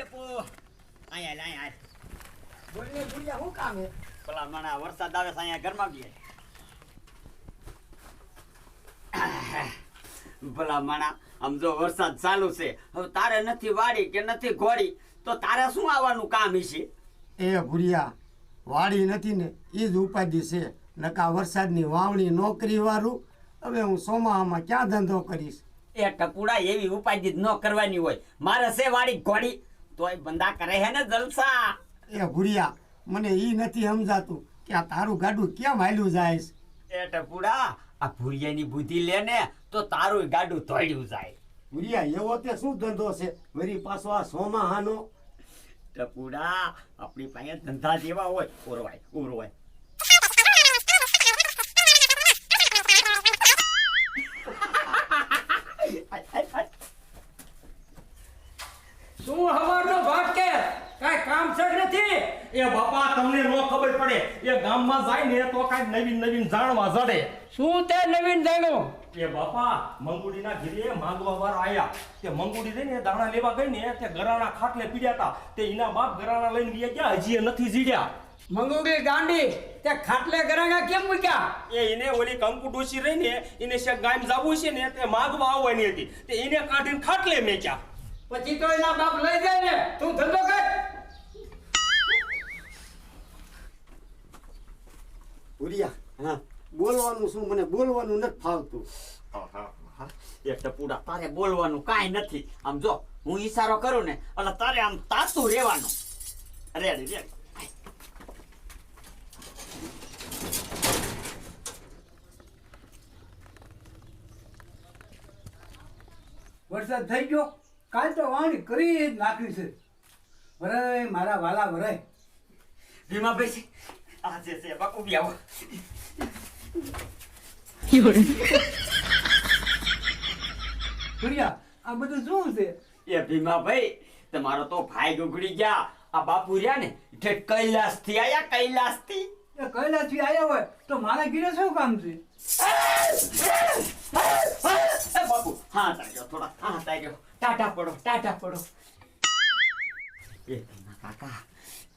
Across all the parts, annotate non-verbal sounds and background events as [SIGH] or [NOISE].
ટપુ. અહીંયા અહીંયા બોલને ભૂલ્યા શું કામ હે? પેલા મને વરસાદ આવે છે અહીંયા ઘરમાં બી ભલા માણા આમ જો વરસાદ ચાલુ છે હવે તારે નથી વાડી કે નથી ઘોડી તો તારે શું આવવાનું કામ છે? એ ભૂરિયા વાડી નથી ને એ જ ઉપાધિ છે. નકા વરસાદની વાવણી નોકરી વાળું હવે હું સોમાહામાં ક્યાં ધંધો કરીશ? એ ટપુડા એવી ઉપાધિ ન કરવાની હોય. મારે છે વાડી ઘોડી તોય બંદા કરે હે ને જલસા? એ ભૂરિયા મને ઈ નથી સમજાતું કે આ તારું ગાડું કેમ હાલ્યું જાય છે? એ ટપુડા આ ભૂરિયાની બુદ્ધિ લે ને તો તારું ગાડું ધોડ્યું જાય. ભૂરિયા એવો તે શું ધંધો છે? વરી પાછો આ સોમાહાનો? ટપુડા આપણી પાસે ધંધા જેવા હોય ઓરવાય ઓરવાય. એ ગામમાં જાય ને તો કાંઈક નવીન નવીન જાણવા જડે. શું તે નવીન જાણ્યું એ બાપા મંગુડીના ઘીરે માંગવા વાર આયા. તે મંગુડી રહીને દાણા લેવા ગઈ ને તે ગરાણા ખાટલે પીડ્યા હતા તે એના બાપ ગરાણા લઈને ગયા ગયા હજી એ નથી જીડ્યા. મંગુડી ગાંડી તે ખાટલે ગરાણા કેમ મૂક્યા? એ એને ઓલી કંકુ ડોસી રહીને એને શે ગામ જાવું છે ને તે માગવા આવવાની હતી. તે એને કાઢીને ખાટલે મેચ્યા. પછી તો એના બાપ લઈ જાય ને તું ધંધો કર. ભૂરિયા હા. બોલવાનું શું? મને બોલવાનું નથી ફાવતું. એ ટપુડા તારે બોલવાનું કાંઈ નથી. આમ જો હું ઈશારો કરું ને એટલે તારે આમ તાતું રહેવાનું. રેડી રેડી વરસાદ થઈ ગયો. કાલ તો વાણી કરી જ નાખી છે. વરાય મારા વાલા વરાય. ભીમાભાઈ છે આ જે છે બાકુ બી આવો ભૂરિયા આ બધું શું છે એ ભીમાભાઈ તમારો તો ભાઈ ગુગડી ગયા આ બાપુ રહ્યા ને ઠેઠ કૈલાસથી આયા કૈલાસથી એ કૈલાસથી આયા હોય તો મારા ઘીરે શું કામ છે બાપુ હા તાર્યો થોડા હા તાર્યો ટાટા પડો ટાટા પડો એ કાકા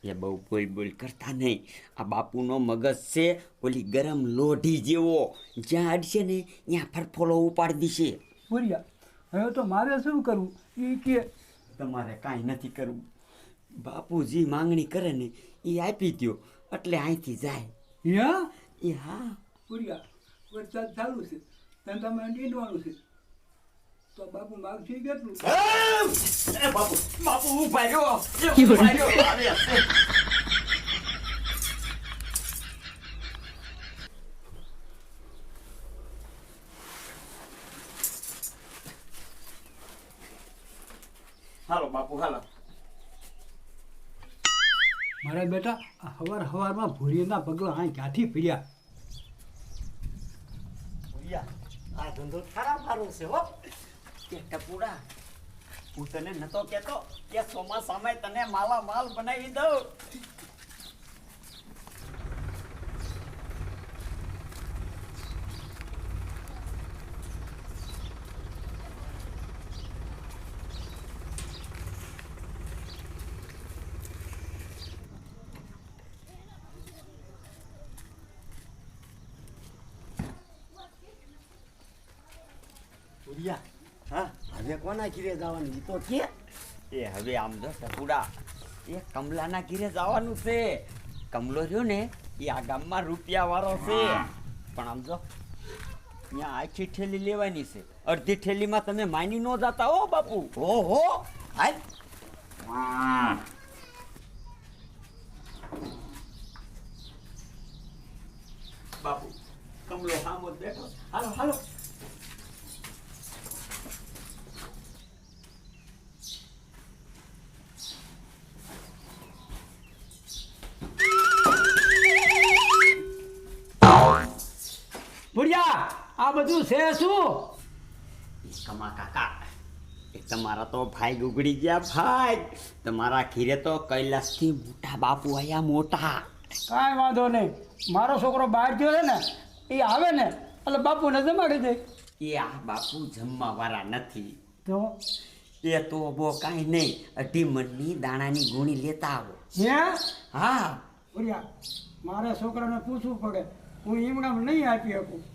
એ બહુ બોલ બોલ કરતા નહીં. આ બાપુનો મગજ છે ઓલી ગરમ લોઢી જેવો. જ્યાં અડશે ને ત્યાં ફરફોલો ઉપાડી દીશે. બોલ્યા. હવે તો મારે શું કરવું? એ કે તમારે કાંઈ નથી કરવું. બાપુજી માંગણી કરે ને એ આપી દ્યો. એટલે અહીંથી જાય. હા એ હા. બોલ્યા. વરસાદ ચાલુ છે. તમે નીંદવાનું છે. તો બાપુ માગશે કેટલું? બાપુ બાપુ. હાલો બાપુ હાલો. મારા બેટા આ હવાર હવારમાં ના પગલા અહીં ક્યાંથી પીડ્યા ભૂરિયા આ ધંધો ખરાબ મારો છે હો. ટપુડા હું તને નતો કેતો કે ચોમાસામાં તને માલા માલ બનાવી દઉં. હા હવે કોના ઘીરે જવાનું? ઈ તો કે એ હવે આમ જો સપુડા એ કમલાના ઘીરે જવાનું છે. કમલો રહ્યો ને એ આ ગામમાં રૂપિયા વાળો છે. પણ આમ જો ત્યાં આખી ઠેલી લેવાની છે. અડધી ઠેલીમાં તમે માની ન જાતા હો બાપુ. હો હાલ. બાપુ કમલો સામો બેઠો હાલો હાલો. છે શું? કમા કાકા એ તમારા તો ભાઈ ગુગડી ગયા ભાઈ. તમારા ખીરે તો કૈલાસથી મોટા બાપુ આયા મોટા. કાંઈ વાંધો નહીં. મારો છોકરો બહાર ગયો છે ને એ આવે ને એટલે બાપુને જમાડી દે. એ આ બાપુ જમવા વાળા નથી. તો? એ તો બો કાંઈ નહીં અઢી મણની દાણાની ગુણી લેતા આવો. હે? હા. મારા છોકરાને પૂછવું પડે. હું ઈમણામ નહીં આપી શકું.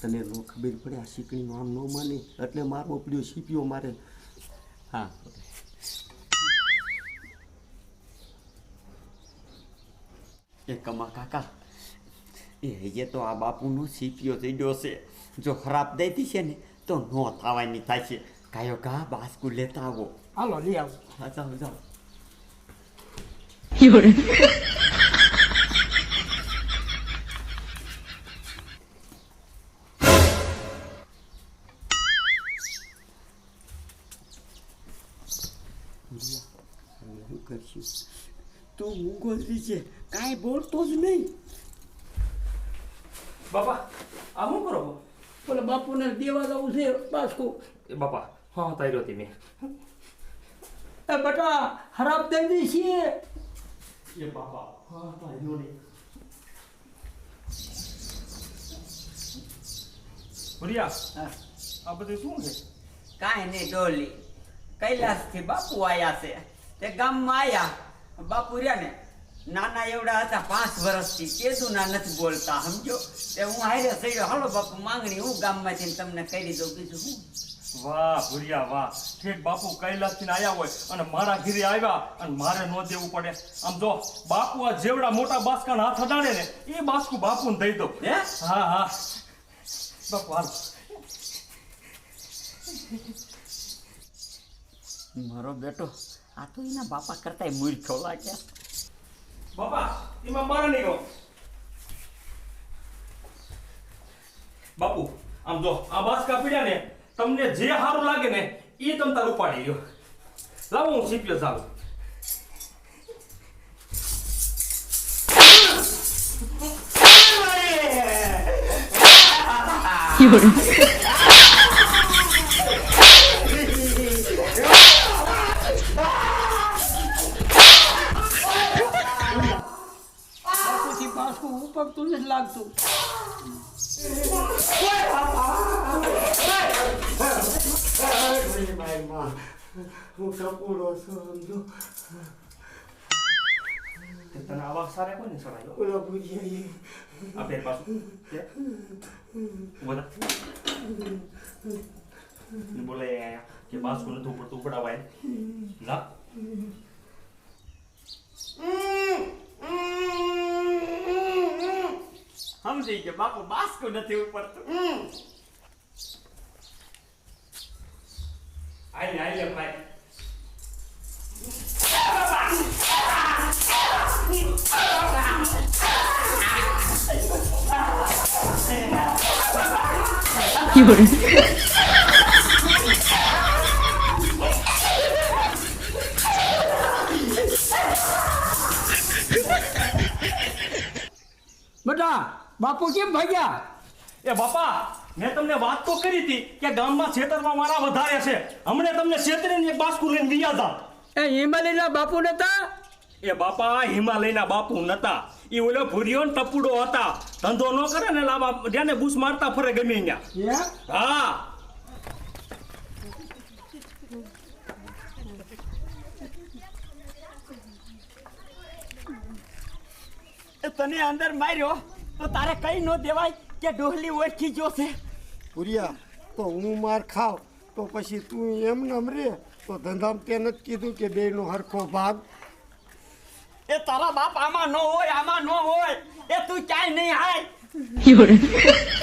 તને નો ખબર પડે આ શીકણીનું આમ ન માને, એટલે મારવો પડ્યો સીપીઓ મારે. હા એ કમા કાકા, એ તો આ બાપુનો સીપીઓ થઈ ગયો છે. જો ખરાબ દેતી છે ને, તો નો થવાની થાય છે. આવો હા જાઓ જાઓ 有人，શું કરશું તું મૂંગો છે કાંઈ બોલતો જ નહીં બાપા આ શું કરો બોલે બાપુને દેવા જવું છે બાસ્કુ એ બાપા હા તાર્યો હતી મેં. એ બેટા ખરાબ દઈ દી છીએ એ બાપા હા તાર્યો નહીં ભૂરિયા આ બધું શું છે? કાંઈ નહીં ડોલી. કૈલાસથી બાપુ આયા છે. તે ગામમાં આયા. બાપુ રહ્યા ને નાના એવડા હતા પાંચ વર્ષથી. કેદુના નથી બોલતા સમજો? તે હું હારે સડ્યો હાલો બાપુ માંગણી હું ગામમાંથી તમને કરી દઉં બીજું હું? વાહ ભૂરિયા વાહ. ઠેક બાપુ કૈલાસથી આયા હોય અને મારા ઘીરે આવ્યા અને મારે નો દેવું પડે. આમ જો બાપુ આ જેવડા મોટા બાસકાના હાથ અડાડે ને એ બાસકું બાપુને દઈ દો હે? હા હા. બાપુ હાલ. મારો બેટો આ તો એના બાપા કરતા મૂર્ખો લાગ્યા બાપા એમાં મારે નહીં ગયો બાપુ આમ જો આ બાસકા પીડ્યા ને તમને જે સારું લાગે ને એ તમે તારું ઉપાડી લ્યો. લાવો હું શીખ્યો ચાલુ ઉપકતું નથી લાગતું. હું ટપુડો સમજો તે તને આવા સારા કોને સડાયો ઓલા ભૂરિયા આ પેર પાછું. લે. ઊભો થા. ને બોલે કે બાસકુ નથી ઉપડતું ઉપડાવાય ના સમજી કે બાપુ બાસ્કો નથી ઉપડતું. આઈ આઈ લે ભાઈ 有人，બેટા બાપુ કેમ ભાગ્યા એ બાપા મેં તમને વાત તો કરી હતી કે ગામમાં છેતરમાં મારા વધારે છે. હમણે તમને છેતરીને એક બાસ્કુ લઈને ગયા હતા એ હિમાલયના બાપુ નતા? એ બાપા હિમાલયના બાપુ નતા. એ ઓલો ભૂરિયો ને ટપુડો હતા. ધંધો ન કરે ને લાવા જેને બૂસ મારતા ફરે ગમે ત્યાં હે? હા. એ તને અંદર માર્યો તો તારે કઈ ન દેવાય. કે ડોહલી ઓળખી જોશે ભૂરિયા તો હું માર ખાવ. તો પછી તું એમ નમ રે તો ધંધામાં તે નથી કીધું કે બેયનો હરખો ભાગ. એ તારા બાપ આમાં ન હોય આમાં ન હોય. એ તું ક્યાંય નહીં હાય. [LAUGHS]